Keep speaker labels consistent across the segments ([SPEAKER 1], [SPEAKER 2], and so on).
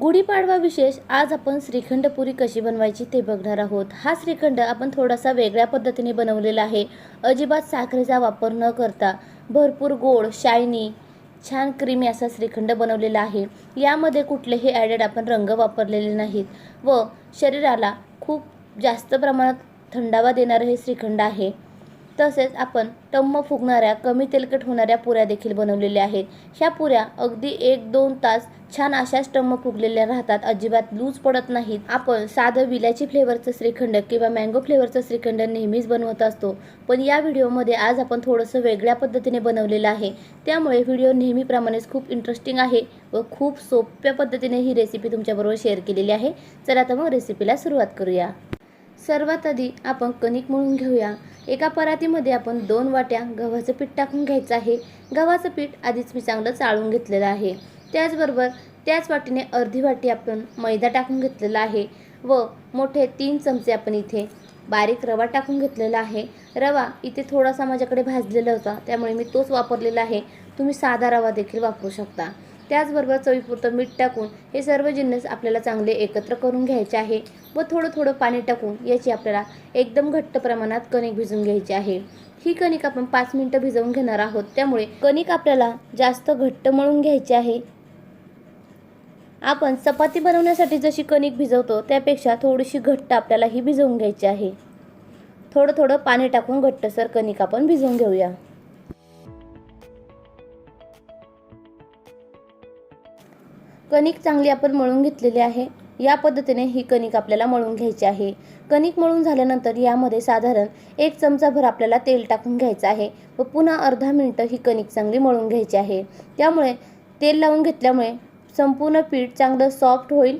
[SPEAKER 1] गुढीपाडवा विशेष आज आपण श्रीखंड पुरी कशी बनवायची ते बघणार आहोत. हा श्रीखंड आपण थोडासा वेगळ्या पद्धतीने बनवलेला आहे. अजिबात साखरेचा वापर न करता भरपूर गोड शायनी छान क्रीमी असा श्रीखंड बनवलेला आहे. यामध्ये कुठलेही ॲडेड आपण रंग वापरलेले नाहीत व शरीराला खूप जास्त प्रमाणात थंडावा देणारं हे श्रीखंड आहे. तसेच आपण टम्म फुगणाऱ्या कमी तेलकट होणाऱ्या पुऱ्या देखील बनवलेल्या आहेत. ह्या पुऱ्या अगदी एक दोन तास छान अशाच टम्म फुगलेल्या राहतात. अजिबात लूज पडत नाहीत. आपण साधं विल्याची फ्लेवरचं श्रीखंड किंवा मँगो फ्लेवरचं श्रीखंड नेहमीच बनवत असतो. पण या व्हिडिओमध्ये आज आपण थोडंसं वेगळ्या पद्धतीने बनवलेलं आहे. त्यामुळे व्हिडिओ नेहमीप्रमाणेच खूप इंटरेस्टिंग आहे व खूप सोप्या पद्धतीने ही रेसिपी तुमच्याबरोबर शेअर केलेली आहे. चला तर मग रेसिपीला सुरुवात करूया. सर्वात आधी आपण कणिक मळून घेऊया. एका परातीमध्ये आपण दोन वाट्या गव्हाचं पीठ टाकून घ्यायचं आहे. गव्हाचं पीठ आधीच मी चांगलं चाळून घेतलेलं आहे. त्याचबरोबर त्याच वाटीने अर्धी वाटी आपण मैदा टाकून घेतलेला आहे व मोठे तीन चमचे आपण इथे बारीक रवा टाकून घेतलेला आहे. रवा इथे थोडासा माझ्याकडे भाजलेला होता त्यामुळे मी तोच वापरलेला आहे. तुम्ही साधा रवा देखील वापरू शकता. त्याचबरोबर चवीपुरतं मीठ टाकून हे सर्व जिन्नस आपल्याला चांगले एकत्र करून घ्यायचे आहे व थोडं थोडं पाणी टाकून याची आपल्याला एकदम घट्ट प्रमाणात कणिक भिजून घ्यायची आहे. ही कणिक आपण पाच मिनटं भिजवून घेणार आहोत. त्यामुळे कणिक आपल्याला जास्त घट्ट मळून घ्यायची आहे. आपण चपाती बनवण्यासाठी जशी कणिक भिजवतो त्यापेक्षा थोडीशी घट्ट आपल्याला ही भिजवून घ्यायची आहे. थोडं थोडं पाणी टाकून घट्टसर कणिक आपण भिजवून घेऊया. कणिक चांगली आपण मळून घेतलेली आहे. या पद्धतीने ही कणिक आपल्याला मळून घ्यायची आहे. कणिक मळून झाल्यानंतर यामध्ये साधारण एक चमचाभर आपल्याला तेल टाकून घ्यायचं आहे व पुन्हा अर्धा मिनटं ही कणिक चांगली मळून घ्यायची आहे. त्यामुळे तेल लावून घेतल्यामुळे संपूर्ण पीठ चांगलं सॉफ्ट होईल.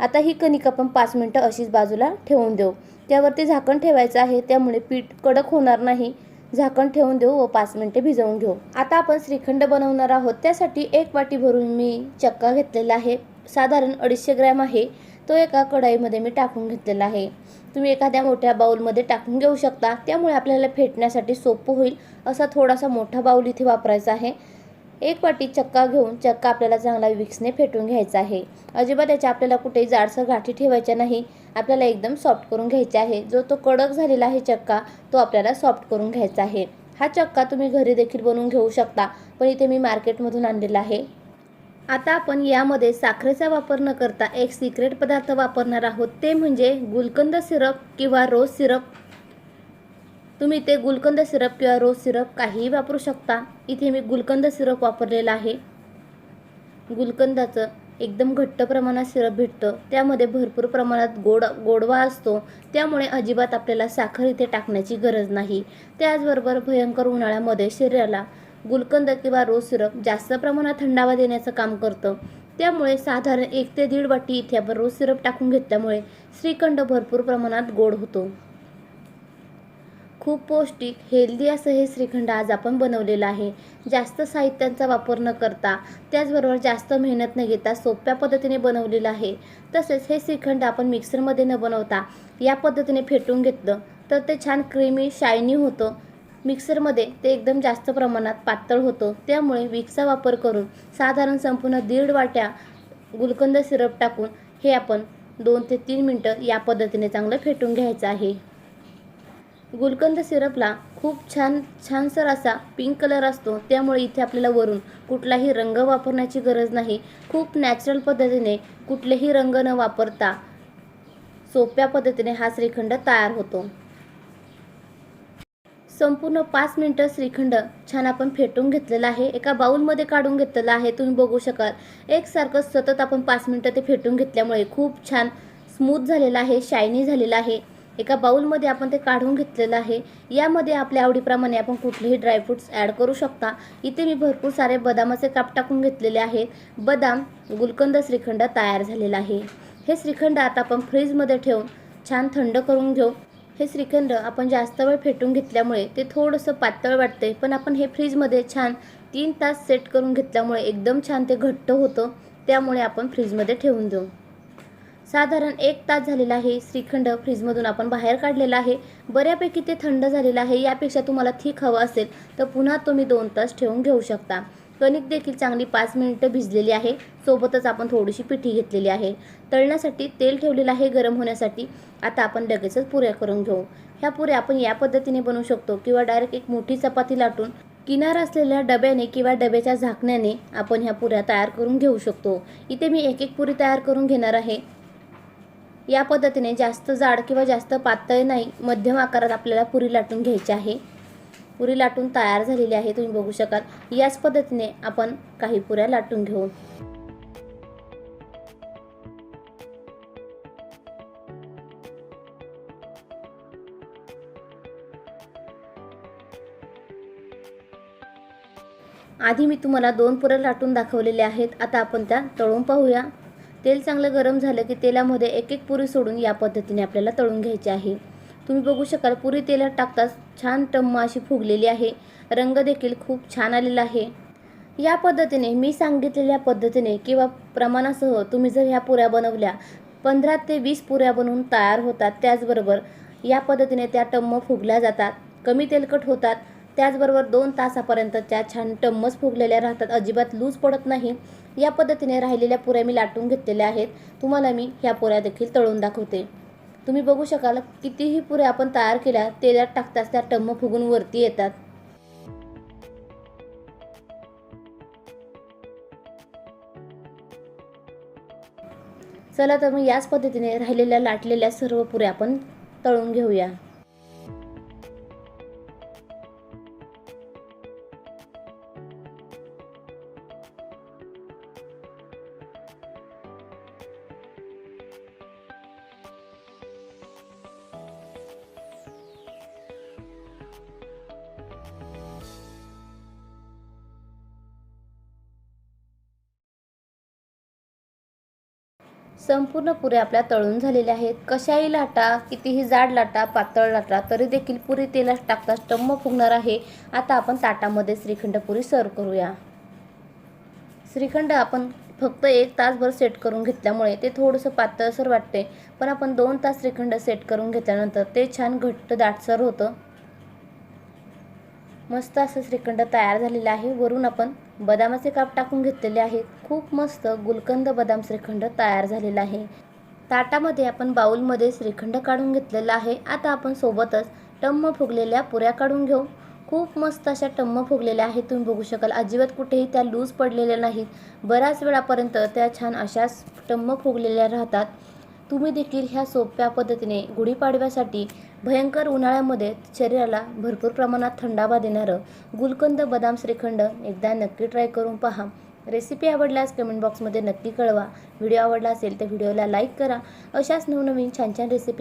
[SPEAKER 1] आता ही कणिक आपण पाच मिनटं अशीच बाजूला ठेवून देऊ. त्यावरती झाकण ठेवायचं आहे. त्यामुळे पीठ कडक होणार नाही. झाकण ठेवून देऊ व पाच मिनटे भिजवून घेऊ. आता आपण श्रीखंड बनवणार आहोत. त्यासाठी एक वाटी भरून मी चक्का घेतलेला आहे. साधारण अडीचशे ग्रॅम आहे. तो एका कढाईमध्ये मी टाकून घेतलेला आहे. तुम्ही एखाद्या मोठ्या बाऊलमध्ये टाकून घेऊ शकता. त्यामुळे आपल्याला फेटण्यासाठी सोपं होईल. असा थोडासा मोठा बाऊल इथे वापरायचा आहे. एक वाटी चक्का घेऊन चक्का आपल्याला चांगला विक्सने फेटून घ्यायचा आहे. अजिबात याच्या आपल्याला कुठेही जाडसर गाठी ठेवायच्या नाही. आपल्याला एकदम सॉफ्ट करून घ्यायचा आहे. जो तो कडक झालेला आहे चक्का तो आपल्याला सॉफ्ट करून घ्यायचा आहे. हा चक्का तुम्ही घरी देखील बनवून घेऊ शकता पण इथे मी मार्केटमधून आणलेला आहे. आता आपण यामध्ये साखरेचा वापर न करता एक सिक्रेट पदार्थ वापरणार आहोत. ते म्हणजे गुलकंद सिरप किंवा रोज सिरप तुम्ही ते गुलकंद सिरप किंवा रोज सिरप काहीही वापरू शकता. इथे मी गुलकंद सिरप वापरलेला आहे. गुलकंदाचं एकदम घट्ट प्रमाणात सिरप भेटतं. त्यामध्ये भरपूर प्रमाणात गोड गोडवा असतो. त्यामुळे अजिबात आपल्याला साखर इथे टाकण्याची गरज नाही. त्याचबरोबर भयंकर उन्हाळ्यामध्ये शरीराला गुलकंद किंवा रोज सिरप जास्त प्रमाणात थंडावा देण्याचं काम करतं. त्यामुळे साधारण एक ते दीड वाटी इथे आपण रोज सिरप टाकून घेतल्यामुळे श्रीखंड भरपूर प्रमाणात गोड होतो. खूप पौष्टिक हेल्दी असं हे श्रीखंड आज आपण बनवलेलं आहे. जास्त साहित्यांचा वापर न करता त्याचबरोबर जास्त मेहनत न घेता सोप्या पद्धतीने बनवलेलं आहे. तसेच हे श्रीखंड आपण मिक्सरमध्ये न बनवता या पद्धतीने फेटून घेतलं तर ते छान क्रीमी शायनी होतं. मिक्सरमध्ये ते एकदम जास्त प्रमाणात पातळ होतं. त्यामुळे विक्सचा वापर करून साधारण संपूर्ण दीड वाट्या गुलकंद सिरप टाकून हे आपण दोन ते तीन मिनटं या पद्धतीने चांगलं फेटून घ्यायचं आहे. गुलकंद सिरपला खूप छान छानसर असा पिंक कलर असतो. त्यामुळे इथे आपल्याला वरून कुठलाही रंग वापरण्याची गरज नाही. खूप नॅचरल पद्धतीने कुठलेही रंग न वापरता सोप्या पद्धतीने हा श्रीखंड तयार होतो. संपूर्ण पाच मिनटं श्रीखंड छान आपण फेटून घेतलेला आहे. एका बाउलमध्ये काढून घेतलेला आहे. तुम्ही बघू शकाल. एकसारखं सतत आपण पाच मिनटं ते फेटून घेतल्यामुळे खूप छान स्मूथ झालेला आहे शायनी झालेला आहे. एका बाउलमध्ये आपण ते काढून घेतलेलं आहे. यामध्ये आपल्या आवडीप्रमाणे आपण कुठलेही ड्रायफ्रूट्स ॲड करू शकता. इथे मी भरपूर सारे बदामाचे काप टाकून घेतलेले आहेत. बदाम गुलकंद श्रीखंड तयार झालेला आहे. हे श्रीखंड आता आपण फ्रीजमध्ये ठेवून छान थंड करून घेऊ. हे श्रीखंड आपण जास्त वेळ फेटून घेतल्यामुळे ते थोडंसं पातळ वाटते पण आपण हे फ्रीजमध्ये छान तीन तास सेट करून घेतल्यामुळे एकदम छान ते घट्ट होतं. त्यामुळे आपण फ्रीजमध्ये ठेवून देऊ. साधारण एक तास झालेला आहे. श्रीखंड फ्रीजमधून आपण बाहेर काढलेला आहे. बऱ्यापैकी ते थंड झालेलं आहे. यापेक्षा तुम्हाला थिक हवं असेल तर पुन्हा तुम्ही दोन तास ठेवून घेऊ शकता. कणिक देखील चांगली पाच मिनिटं भिजलेली आहे. सोबतच आपण थोडीशी पिठी घेतलेली आहे. तळण्यासाठी तेल ठेवलेलं आहे गरम होण्यासाठी. आता आपण लगेचच पुऱ्या करून घेऊ. ह्या पुऱ्या आपण या पद्धतीने बनवू शकतो किंवा डायरेक्ट एक मोठी चपाती लाटून किनार असलेल्या डब्याने किंवा डब्याच्या झाकण्याने आपण ह्या पुऱ्या तयार करून घेऊ शकतो. इथे मी एक एक पुरी तयार करून घेणार आहे. या पद्धतीने जास्त जाड किंवा जास्त पातळ नाही मध्यम आकारात आपल्याला पुरी लाटून घ्यायची आहे. पुरी लाटून तयार झालेली आहे तुम्ही बघू शकाल. याच पद्धतीने आपण काही पुऱ्या लाटून घेऊ. आधी मी तुम्हाला दोन पुऱ्या लाटून दाखवलेल्या आहेत. आता आपण त्या तळून पाहूया. तेल चांगलं गरम झालं की तेलामध्ये एक एक पुरी सोडून या पद्धतीने आपल्याला तळून घ्यायची आहे. तुम्ही बघू शकाल पुरी तेलात टाकताच छान टम्म अशी फुगलेली आहे. रंग देखील खूप छान आलेला आहे. या पद्धतीने मी सांगितलेल्या पद्धतीने किंवा प्रमाणासह तुम्ही जर ह्या पुऱ्या बनवल्या पंधरा ते वीस पुऱ्या बनवून तयार होतात त्याचबरोबर या पद्धतीने त्या टम्म फुगल्या जातात कमी तेलकट होतात त्याचबरोबर दोन तासापर्यंत त्या छान टम्मच फुगलेल्या राहतात अजिबात लूज पडत नाही. या पद्धतीने राहिलेल्या पुऱ्या मी लाटून घेतलेल्या आहेत. तुम्हाला मी ह्या पुऱ्या देखील तळून दाखवते. तुम्ही बघू शकाल कितीही पुऱ्या आपण तयार केल्या तेलात टाकताच त्या टम्म फुगून वरती येतात. चला तर मग याच पद्धतीने राहिलेल्या लाटलेल्या सर्व पुऱ्या आपण तळून घेऊया. संपूर्ण पुऱ्या आपल्या तळून झालेल्या आहेत. कशाही लाटा कितीही जाड लाटा पातळ लाटा तरी देखील पुरी तेलात टाकता टम्म फुगणार आहे. आता आपण ताटामध्ये श्रीखंड पुरी सर्व करूया. श्रीखंड आपण फक्त एक तासभर सेट करून घेतल्यामुळे ते थोडंसं पातळसर वाटते पण आपण दोन तास श्रीखंड सेट करून घेतल्यानंतर ते छान घट्ट दाटसर होतं. मस्त असं श्रीखंड तयार झालेलं आहे. वरून आपण बदामाचे काप टाकून घेतलेले आहेत. खूप मस्त गुलकंद बदाम श्रीखंड तयार झालेला आहे. ताटामध्ये आपण बाऊलमध्ये श्रीखंड काढून घेतलेला आहे. आता आपण सोबतच टम्म फुगलेल्या पुऱ्या काढून घेऊ. खूप मस्त अशा टम्म फुगलेल्या आहेत. तुम्ही बघू शकाल अजिबात कुठेही त्या लूज पडलेल्या नाहीत. बऱ्याच वेळापर्यंत त्या छान अशाच टम्म फुगलेल्या राहतात. तुम्ही देखील ह्या सोप्या पद्धतीने गुढीपाडव्यासाठी भयंकर उन्हाळ्यामध्ये शरीराला भरपूर प्रमाणात थंडावा देणारं गुलकंद बदाम श्रीखंड एकदा नक्की ट्राय करून पहा. रेसिपी आवडल्यास कमेंट बॉक्समध्ये नक्की कळवा. व्हिडिओ आवडला असेल तर व्हिडिओला लाईक करा. अशाच नवनवीन छान छान रेसिपी